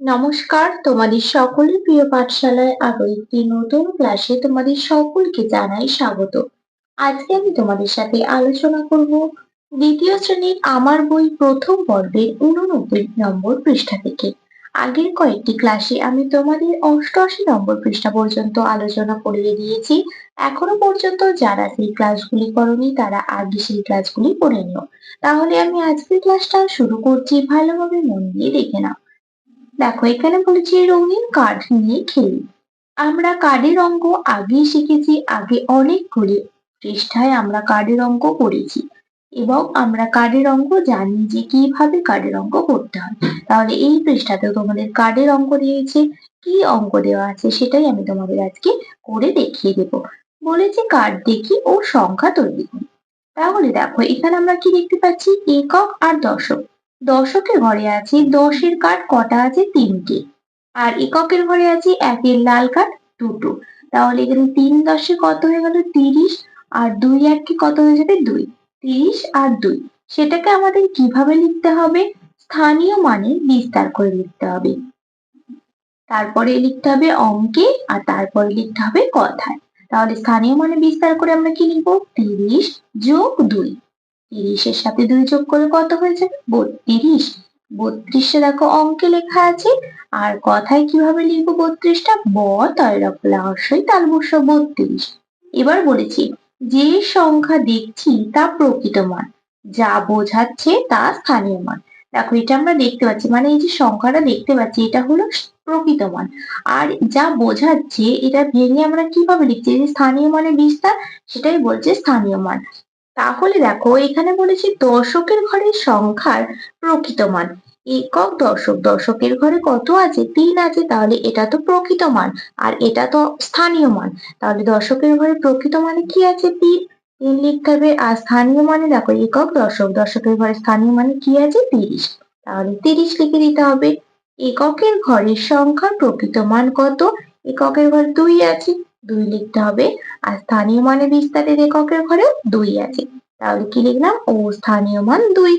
নমস্কার, তোমাদের সকলের প্রিয় পাঠশালায় আরও একটি নতুন ক্লাসে তোমাদের সকলকে জানাই স্বাগত। আজকে আমি তোমাদের সাথে আলোচনা করব দ্বিতীয় শ্রেণির আমার বই প্রথম পর্বের উননব্বই নম্বর পৃষ্ঠা থেকে। আগের কয়েকটি ক্লাসে আমি তোমাদের অষ্টআশি নম্বর পৃষ্ঠা পর্যন্ত আলোচনা করিয়ে দিয়েছি। এখনও পর্যন্ত যারা সেই ক্লাসগুলি করনি, তারা আগে সেই ক্লাসগুলি করে নিও। তাহলে আমি আজকের ক্লাসটা শুরু করছি, ভালোভাবে মন দিয়ে দেখে নাও। দেখো, এখানে বলেছি রঙিন কার্ড নিয়ে খেলি। আমরা কার্ডের অঙ্ক আগেই শিখেছি, আগে অনেকগুলি পৃষ্ঠায় আমরা কার্ডের অঙ্ক করেছি। এবং আমরা কার্ডের অঙ্ক জানি যে কীভাবে কার্ডের অঙ্ক করতে হয়। তাহলে এই পৃষ্ঠাতে তোমাদের কার্ডের অঙ্ক দিয়েছে কি অঙ্ক দেওয়া আছে সেটাই আমি তোমাদের আজকে করে দেখিয়ে দেব। বলেছে কার্ড দেখি ও সংখ্যা তৈরি করি। তাহলে দেখো, এখানে আমরা কি দেখতে পাচ্ছি? একক আর দশক। দশকের ঘরে আছে, দশের কাঠ, কটা আছে তিনটে। আর এককের ঘরে আছে, একের লাল কাঠ, দুটো। তাহলে এখানে তিন দশে কত হয়ে গেল? তিরিশ। আর দুই এককে কত হয়ে যাবে? দুই। তিরিশ আর দুই। সেটাকে আমাদের কীভাবে লিখতে হবে? স্থানীয় মানে বিস্তার করে লিখতে হবে। তারপরে লিখতে হবে অঙ্কে, আর তারপরে লিখতে হবে কথায়। তাহলে স্থানীয় মানে বিস্তার করে আমরা কি লিখব? তিরিশ যোগ দুই। তিরিশের সাথে দুই যোগ করলে কত হয়ে যাবে? বত্রিশ। বত্রিশে দেখো অঙ্কে লেখা আছে। আর কথায় কীভাবে লিখব বত্রিশটা? ব তয়রকলা হর্ষই তালবস্য বত্রিশ। এবার বলেছি, যে সংখ্যা দেখছি তা প্রকৃত মান। যা বোঝাচ্ছে তা স্থানীয় মান। দেখো, এটা আমরা দেখতে পাচ্ছি। মানে এই যে সংখ্যাটা দেখতে পাচ্ছি, এটা হলো প্রকৃত মান। আর যা বোঝাচ্ছে, এটা ভেঙে আমরা কীভাবে লিখছি? যে স্থানীয় মানে বিস্তার, সেটাই বলছে স্থানীয় মান। তাহলে দেখো, এখানে বলেছি দশকের ঘরের সংখ্যার প্রকৃত মান। একক দশক দশকের ঘরে কত আছে? তিন আছে, তাহলে এটা তো প্রকৃত মান, আর এটা তো স্থানীয় মান। তাহলে দশকের ঘরে প্রকৃত মানে কি আছে? তিন তিন লিখতে হবে, আর স্থানীয় মানে দেখো, একক দশক দশকের ঘরে স্থানীয় মানে কি আছে? তিরিশ। তাহলে তিরিশ লিখে দিতে হবে। এককের ঘরের সংখ্যার প্রকৃত মান কত? এককের ঘরে দুই আছে। দুই লিখতে হবে। আর স্থানীয় মানে বিস্তারের এককের ঘরে দুই আছে। তাহলে কি লিখলাম? ও স্থানীয় মান দুই।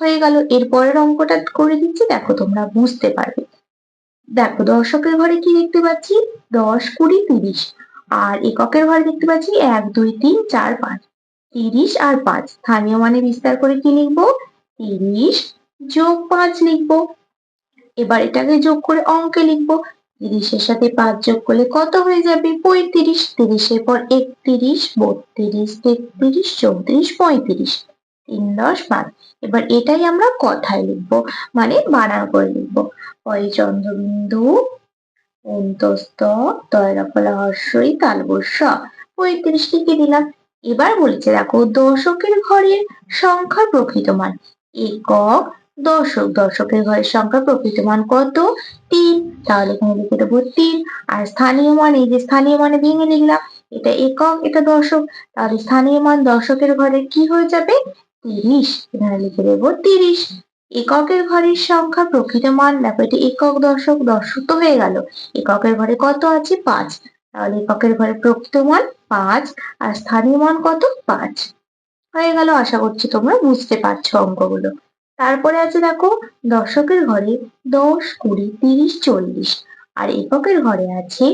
হয়ে গেল। এর পরের অঙ্কটা করে দিচ্ছি। দেখো তোমরা বুঝতে পারবে। দেখো, দর্শকের ঘরে কি দেখতে পাচ্ছি? দশ, কুড়ি, তিরিশ। আর এককের ঘরে দেখতে পাচ্ছি এক, দুই, তিন, চার, পাঁচ। তিরিশ আর পাঁচ। স্থানীয় মানে বিস্তার করে কি লিখব? তিরিশ যোগ পাঁচ লিখব। এবার এটাকে যোগ করে অঙ্কে লিখব। তিরিশের সাথে পাঁচ যোগ করলে কত হয়ে যাবে? পঁয়ত্রিশ। তিরিশের পর একত্রিশ, বত্রিশ, তেত্রিশ, চৌত্রিশ, পঁয়ত্রিশ, তিন, দশ পাঁচ এবার এটাই আমরা কথায় লিখব মানে বানান করে লিখব। পয় চন্দ্রবিন্দু অন্তস্ত তয়রাফলা হর্ষই তালবস্য পঁয়ত্রিশ লিখে দিলাম? এবার বলেছে, দেখো, দশকের ঘরের সংখ্যার প্রকৃত মান। একক দশক দশকের ঘরের সংখ্যা প্রকৃত মান কত? তিন। তাহলে এখানে লিখে দেবো তিন। আর স্থানীয় মান, এই যে স্থানীয় মানে ভেঙে লিখলাম, এটা একক, এটা দশক তাহলে স্থানীয় মান দশকের ঘরে কি হয়ে যাবে? তিরিশ। এখানে লিখে দেবো তিরিশ। এককের ঘরের সংখ্যা প্রকৃত মান দেখো এটা একক দশক দশক তো হয়ে গেল। এককের ঘরে কত আছে? পাঁচ। তাহলে এককের ঘরে প্রকৃত মান পাঁচ, আর স্থানীয় মান কত? পাঁচ। হয়ে গেল, আশা করছি তোমরা বুঝতে পারছ অঙ্কগুলো। তারপরে আছে দেখো দশকের ঘরে দশ কুড়ি তিরিশ চল্লিশ। আর এককের ঘরে আছে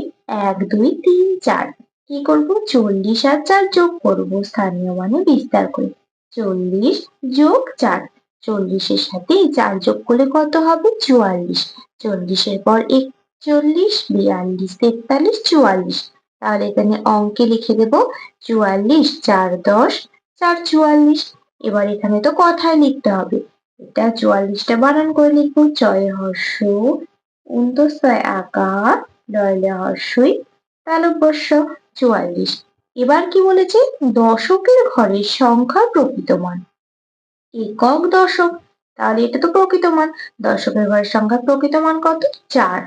এক, দুই, তিন, চার। কি করব? চল্লিশ আর চার যোগ করব স্থানীয় মানে বিস্তার করে। চল্লিশ যোগ চার। চল্লিশের সাথে চার যোগ করলে কত হবে? চুয়াল্লিশ। চল্লিশের পর একচল্লিশ, বিয়াল্লিশ, তেতাল্লিশ, চুয়াল্লিশ। তাহলে এখানে অঙ্কে লিখে দেব। চুয়াল্লিশ, চার, দশ, চার, চুয়াল্লিশ। এবার এখানে তো কথায় লিখতে হবে। এটা চুয়াল্লিশটা বানান করে লিখব চয় হর্ষ উন্তস্তয় আকার ডয়লে হর্ষই, তালব্যস্য, চুয়াল্লিশ। এবার কি বলেছে? দশকের ঘরের সংখ্যা প্রকৃত মান। একক দশক, তাহলে এটা তো প্রকৃত মান। দশকের ঘরের সংখ্যা প্রকৃত মান কত? চার।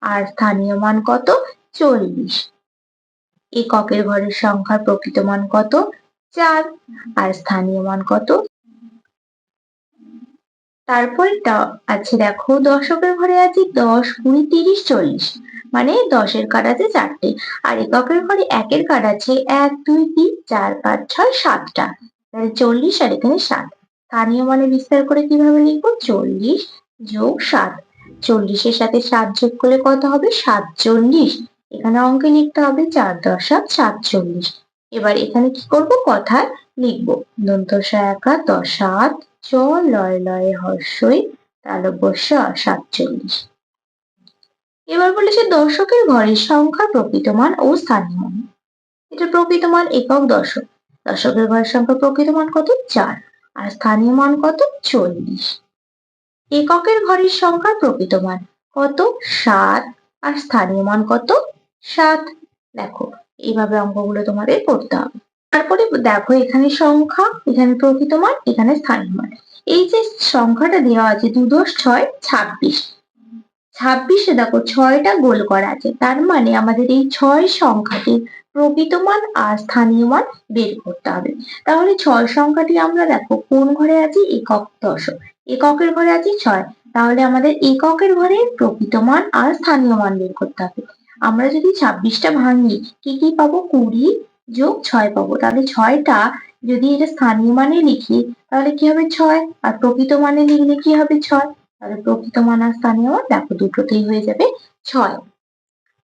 আর স্থানীয় মান কত? চল্লিশ। এককের ঘরের সংখ্যার প্রকৃত মান কত? চার। আর স্থানীয় মান কত? তারপরটা আছে দেখো, দশকের ঘরে আছে দশ কুড়ি তিরিশ চল্লিশ মানে দশের কার্ড আছে চারটে, আর এককের ঘরে একের কার্ড আছে এক, দুই, তিন, চার, পাঁচ, ছয়, সাতটা, তাহলে চল্লিশ আর এখানে সাত। স্থানীয় মানে বিস্তার করে কীভাবে লিখব? চল্লিশ যোগ সাত, চল্লিশের সাথে সাত যোগ করলে কত হবে? সাতচল্লিশ এখানে অঙ্কে লিখতে হবে চার দশ সাত সাতচল্লিশ এবার এখানে কি করব? কথায় লিখব দন্ত একা দশ সাত চ, লয়, লয়ে, হর্ষই, তালব্য স সাতচল্লিশ। এবার বলেছে দর্শকের ঘরের সংখ্যা, প্রকৃত মান ও স্থানীয় মান। এটা প্রকৃত মান একক দশক দশকের ঘরের সংখ্যা প্রকৃত মান কত? চার। আর স্থানীয় মান কত? চল্লিশ। এককের ঘরের সংখ্যা প্রকৃত মান কত? সাত। আর স্থানীয় মান কত? সাত। দেখো, এইভাবে অঙ্কগুলো তোমাদের করতে হবে। তারপরে দেখো এখানে সংখ্যা, এখানে প্রকৃত মান, এখানে স্থানীয় মান। এই যে সংখ্যাটা দেওয়া আছে দু দশ ছয় ছাব্বিশ। ছাব্বিশে দেখো ছয়টা গোল করা আছে, তার মানে আমাদের এই ছয় সংখ্যাটির প্রকৃত মান আর স্থানীয় মান বের করতে হবে। তাহলে ছয় সংখ্যাটি আমরা দেখো কোন ঘরে আছে? একক দশক এককের ঘরে আছে ছয়। তাহলে আমাদের এককের ঘরে প্রকৃত মান আর স্থানীয় মান বের করতে হবে। আমরা যদি ছাব্বিশটা ভাঙি, কি কি পাবো? কুড়ি যোগ ছয় পাবো। তাহলে ছয়টা যদি এটা স্থানীয় মানে লিখি, তাহলে কি হবে ছয়? আর প্রকৃত মানে লিখলে কি হবে ছয়? তাহলে প্রকৃত মান আর স্থানীয় মান দেখো দুটোতেই হয়ে যাবে ছয়।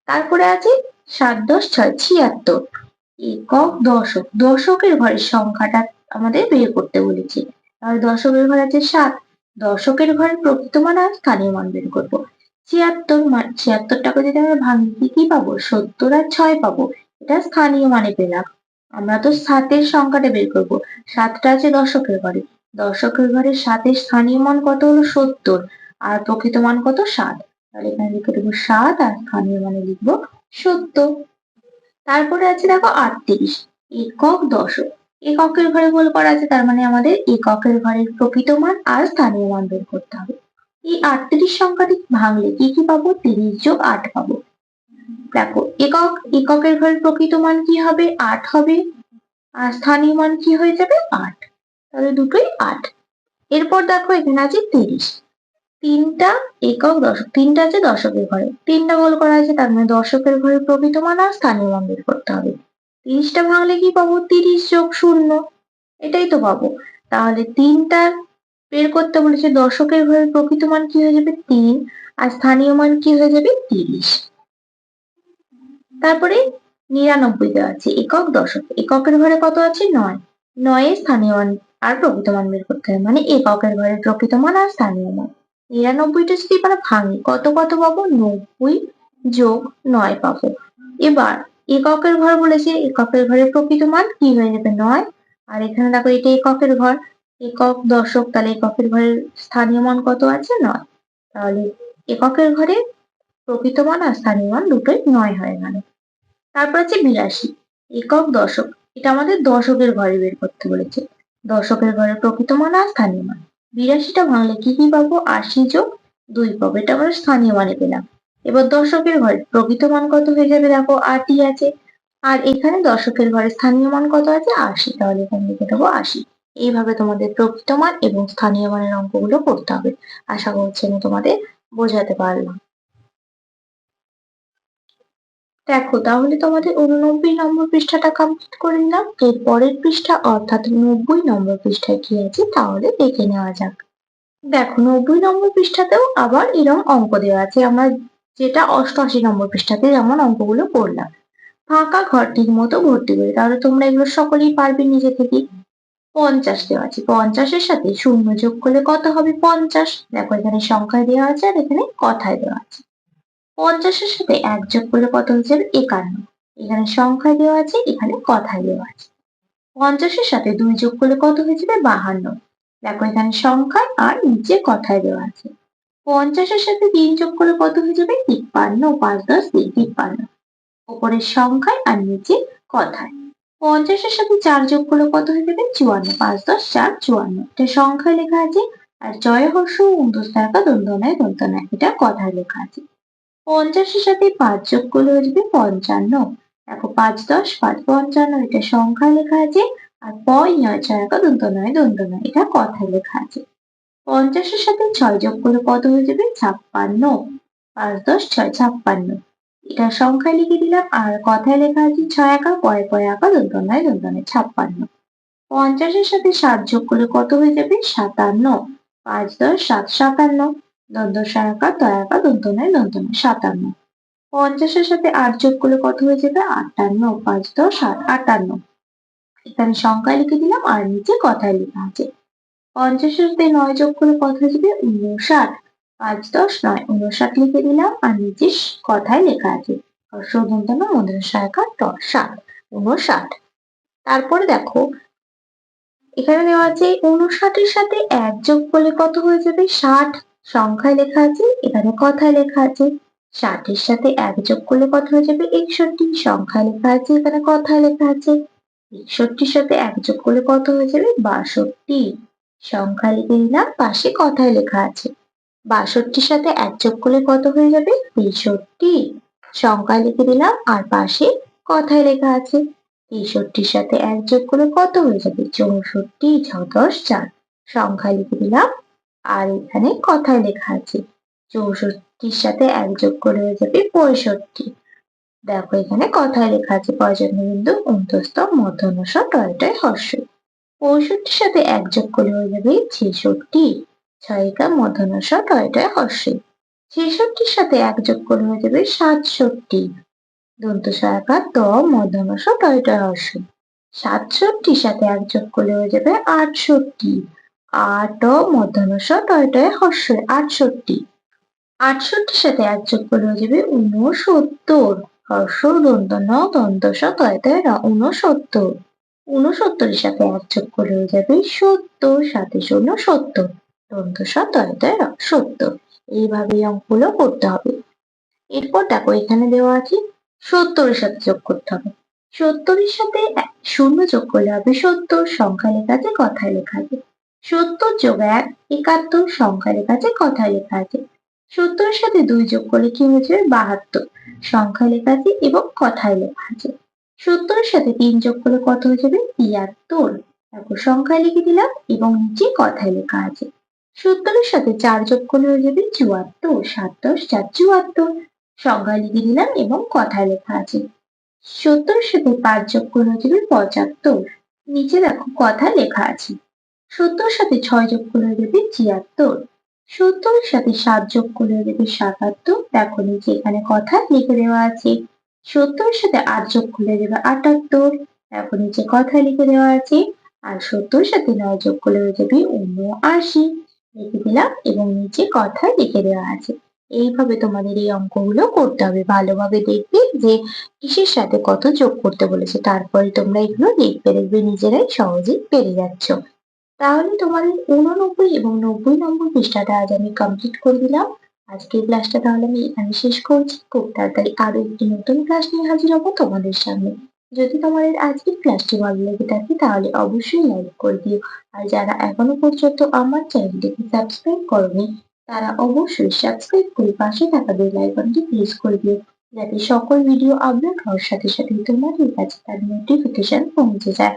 তারপরে আছে সাত দশ ছয় ছিয়াত্তর। একক দশক। দশকের ঘরের সংখ্যাটা আমাদের বের করতে বলেছে। তাহলে দশকের ঘর আছে সাত। দশকের ঘরের প্রকৃত মান আর স্থানীয় মান বের করব। ছিয়াত্তর মান ছিয়াত্তর টাকা যদি আমরা ভাঙি কি পাবো? সত্তর আর ছয় পাবো। এটা স্থানীয় মানে পেলাম। আমরা তো সাতের সংখ্যাটা বের করব। সাতটা আছে দশকের ঘরে। দশকের ঘরে সাতের স্থানীয় মান কত হলো? সত্তর। আর প্রকৃত মান কত? সাত। তাহলে এখানে লিখে দেবো সাত আর স্থানীয় মানে লিখব সত্তর। তারপরে আছে দেখো আটত্রিশ, একক দশক। এককের ঘরে গোল করা আছে, তার মানে আমাদের এককের ঘরের প্রকৃত মান আর স্থানীয় মান বের করতে হবে। এই আটত্রিশ সংখ্যাটি ভাঙলে কি কি পাবো? তিরিশ যোগ আট পাবো। দেখো, একক, এককের ঘরের প্রকৃত মান কি হবে? আট হবে। আর স্থানীয় মান কি হয়ে যাবে? আট। তাহলে দুটোই আট। এরপর দেখো, এখানে আছে তিরিশ। তিনটা একক দশক তিনটা আছে দশকের ঘরে। তিনটা গোল করা আছে, তার মানে দশকের ঘরে প্রকৃত মান আর স্থানীয় মান বের করতে হবে। তিরিশটা ভাঙলে কি পাবো? তিরিশ যোগ শূন্য। এটাই তো পাবো। তাহলে তিনটা বের করতে বলেছে, দশকের ঘরের প্রকৃত মান কি হয়ে যাবে? তিন। আর স্থানীয় মান কি হয়ে যাবে? তিরিশ। তারপরে নিরানব্বই দেওয়া আছে। একক দশক। এককের ঘরে কত আছে? নয়। নয়ে স্থানীয় মান আর প্রকৃত মান বের করতে হবে মানে এককের ঘরে প্রকৃত মান আর স্থানীয় মান। নিরানব্বইটা যদি আমরা ভাঙি, কত কত পাবো? নব্বই যোগ নয় পাবো। এবার এককের ঘর বলেছে, এককের ঘরে প্রকৃত মান কি হয়ে যাবে? নয়। আর এখানে দেখো, এটা এককের ঘর। একক দশক, তাহলে এককের ঘরের স্থানীয় মান কত আছে? নয়। তাহলে এককের ঘরে প্রকৃত মান আর স্থানীয় মান দুটোই নয় হয়ে গেল। তারপর আছে বিরাশি, একক দশক। এটা আমাদের দশকের ঘরে বের করতে বলেছে। দশকের ঘরে প্রকৃত মান আর স্থানীয় মান। বিরাশিটা ভাঙলে কি কি পাবো? আশি যোগ দুই পাবো। এটা আমরা স্থানীয় মানে পেলাম। এবার দশকের ঘরে প্রকৃত মান কত হয়ে যাবে দেখো? আটই আছে। আর এখানে দশকের ঘরে স্থানীয় মান কত আছে? আশি। তাহলে এখানে লিখে দেবো আশি। এইভাবে তোমাদের প্রকৃত মান এবং স্থানীয় মানের অঙ্কগুলো করতে হবে। আশা করছি আমি তোমাদের বোঝাতে পারলাম। দেখো, তাহলে তোমাদের উননব্বই নম্বর পৃষ্ঠাটা কমপ্লিট করে নিলাম। এর পরের পৃষ্ঠা অর্থাৎ নব্বই নম্বর পৃষ্ঠায় কি আছে, তাহলে দেখে নেওয়া যাক। দেখো, নব্বই নম্বর পৃষ্ঠাতেও আবার এরকম অঙ্ক দেওয়া আছে। আমরা যেটা অষ্টআশি নম্বর পৃষ্ঠাতে যেমন অঙ্কগুলো করলাম। ফাঁকা ঘরটির মতো ভর্তি করে। তাহলে তোমরা এগুলো সকলেই পারবে নিজে থেকে। পঞ্চাশ দেওয়া আছে। পঞ্চাশের সাথে শূন্য যোগ করলে কত হবে? পঞ্চাশ। দেখো, এখানে সংখ্যায় দেওয়া আছে আর এখানে কথায় দেওয়া আছে। পঞ্চাশের সাথে এক যোগ করলে কত হয়ে যাবে? একান্ন। এখানে সংখ্যায় দেওয়া আছে, এখানে কথায় দেওয়া আছে। পঞ্চাশের সাথে দুই যোগ করলে কত হয়ে যাবে? বাহান্ন। দেখো এখানে সংখ্যায় আর নিচে কথায় দেওয়া আছে। পঞ্চাশের সাথে তিন যোগ করলে কত হয়ে যাবে? তিপ্পান্ন। পাঁচ, দশ, তিন, তিপ্পান্ন। ওপরের সংখ্যায় আর নিচে কথায় পঞ্চাশের সাথে চার যোগ করলে কত হয়ে যাবে? চুয়ান্ন। পাঁচ, দশ, চার, চুয়ান্ন। এটা সংখ্যায় লেখা আছে। আর জয় হর্ষ উন্দস্তারকা দন্তনায় দন্তনায় এটা কথায় লেখা আছে। পঞ্চাশের সাথে পাঁচ যোগ করলে হয়ে যাবে পঞ্চান্ন। দেখো পাঁচ দশ, পাঁচ পঞ্চান্ন, এটা সংখ্যা লেখা আছে, আর প ইয় ছয় দন্ত নয় দন্ত নয়, এটা কথায় লেখা আছে। পঞ্চাশের সাথে ছয় যোগ করলে কত হয়ে যাবে? ছাপ্পান্ন। পাঁচ দশ, ছয়, ছাপ্পান্ন। এটা সংখ্যায় লিখে দিলাম, আর কথায় লেখা আছে ছয় একা, পয় পয় একা, দন্ত নয় দন্ত নয়, ছাপ্পান্ন। পঞ্চাশের সাথে সাত যোগ করলে কত হয়ে যাবে? সাতান্ন। পাঁচ দশ, সাত, সাতান্ন। দ্বন্দ্ব সহায়কা দয়াকা দন্ত নয় দন্ত নয় সাতান্ন। পঞ্চাশের সাথে আট যোগ করলে কত হয়ে যাবে? আটান্ন, পাঁচ, দশ, আট, আটান্ন। এখানে সংখ্যায় লিখে দিলাম আর নিচে কথায় লেখা আছে। পঞ্চাশের সাথে নয় যোগ করলে কত হয়ে যাবে? উনষাট। পাঁচ, দশ, নয়, উনষাট লিখে দিলাম আর নিচে কথায় লেখা আছে। ষাট তারপরে দেখো, এখানে দেওয়া আছে উনষাটের সাথে এক যোগ করলে কত হয়ে যাবে? ষাট। সংখ্যায় লেখা আছে এখানে কথায় লেখা আছে। ষাটের সাথে এক যোগ করলে কত হয়ে যাবে? একষট্টি। সংখ্যায় লেখা আছে, এখানে কথায় লেখা আছে। একষট্টির সাথে এক যোগ করলে কত হয়ে যাবে? বাষট্টি। সংখ্যা লিখে দিলাম পাশে কথায় লেখা আছে। বাষট্টির সাথে এক যোগ করলে কত হয়ে যাবে? তেষট্টি। সংখ্যা লিখে দিলাম, আর পাশে কথায় লেখা আছে। তেষট্টির সাথে এক যোগ করলে কত হয়ে যাবে? চৌষট্টি ছ দশ চার। সংখ্যা লিখে দিলাম আর এখানে কথায় লেখা আছে, চৌষট্টির সাথে এক যোগ করে হয়ে যাবে পঁয়ষট্টি। দেখো এখানে কথায় লেখা আছে পর্যন্ত বিন্দু অন্তস্থ মধ্যনস টয়টায়, হর্ষ। পঁয়ষট্টির সাথে এক যোগ করলে হয়ে যাবে ছেষট্টি। ছয়িকা মধ্যনস টয়টায়, হর্ষ। ছেষট্টির সাথে এক যোগ করলে হয়ে যাবে সাতষট্টি। দন্ত সহায়কা, ত মধ্যমস টয়টায়, হর্ষ। সাতষট্টির সাথে এক যোগ করলে হয়ে যাবে আটষট্টি। আট মধ্যমস টয়টায় হর্ষ আটষট্টি। আটষট্টির সাথে এক যোগ করলে হয়ে যাবে ঊনসত্তর। হর্ষ দন্ত ন দন্তস তয়তায় র ঊনসত্তর। ঊনসত্তরের সাথে এক যোগ করলে হয়ে যাবে সত্তর, সাথে শূন্য সত্তর। দন্তস তয়তায় র সত্তর। এইভাবে অঙ্কগুলো করতে হবে। এরপর দেখো এখানে দেওয়া আছে সত্তরের সাথে যোগ করতে হবে। সত্তরের সাথে শূন্য যোগ করলে হবে সত্তর। সংখ্যা লেখা আছে, কথায় লেখা আছে। সত্তর যোগ এক, একাত্তর সংখ্যা কাছে কথা লেখা আছে। সত্তরের সাথে দুই যোগ করলে কি হয়ে যাবে? বাহাত্তর। সংখ্যা লেখা আছে এবং কথায় লেখা আছে। সত্তরের সাথে তিন যোগ করলে কত হয়ে যাবে? তিয়াত্তর। তারপর সংখ্যায় লিখে দিলাম এবং নিচে কথায় লেখা আছে। সত্তরের সাথে চার যোগ করলে হয়ে যাবে চুয়াত্তর। সাত দশ চার চুয়াত্তর। সংখ্যা লিখে দিলাম এবং কথায় লেখা আছে। সত্তরের সাথে পাঁচ যোগ করলে হয়ে যাবে পঁচাত্তর। নিচে দেখো, কথা লেখা আছে। সত্তরের সাথে ছয় যোগ করলে দেবে ছিয়াত্তর। সত্তরের সাথে সাত যোগ করলে দেবে সাতাত্তর। দেখো নিচে এখানে কথা লিখে দেওয়া আছে। সত্তরের সাথে আট যোগ করলে দেবে আটাত্তর। দেখো নিচে কথা লিখে দেওয়া আছে। আর সত্তরের সাথে নয় যোগ করলে হয়ে যাবে উনআশি। লিখে দিলাম এবং নিচে কথা লিখে দেওয়া আছে। এইভাবে তোমাদের এই অঙ্কগুলো করতে হবে। ভালোভাবে দেখবে যে কিসের সাথে কত যোগ করতে বলেছে। তারপরে তোমরা এগুলো লিখবে দেখবে নিজেরাই সহজেই পেরে যাচ্ছ। তাহলে তোমাদের উননব্বই এবং নব্বই নম্বর পৃষ্ঠাটা আজ আমি কমপ্লিট করে দিলাম। আজকের ক্লাসটা তাহলে আমি এখানে শেষ করছি। খুব তাড়াতাড়ি আরও একটি নতুন ক্লাস নিয়ে হাজির হব তোমাদের সামনে। যদি তোমাদের আজকের ক্লাসটি ভালো লেগে থাকে, তাহলে অবশ্যই লাইক করে দিও। আর যারা এখনও পর্যন্ত আমার চ্যানেলটিকে সাবস্ক্রাইব করনি, তারা অবশ্যই সাবস্ক্রাইব করে পাশে থাকা বেল আইকনটি প্রেস করে দিও। যাতে সকল ভিডিও আপলোড হওয়ার সাথে সাথে তোমাদের কাছে তার নোটিফিকেশন পৌঁছে যায়।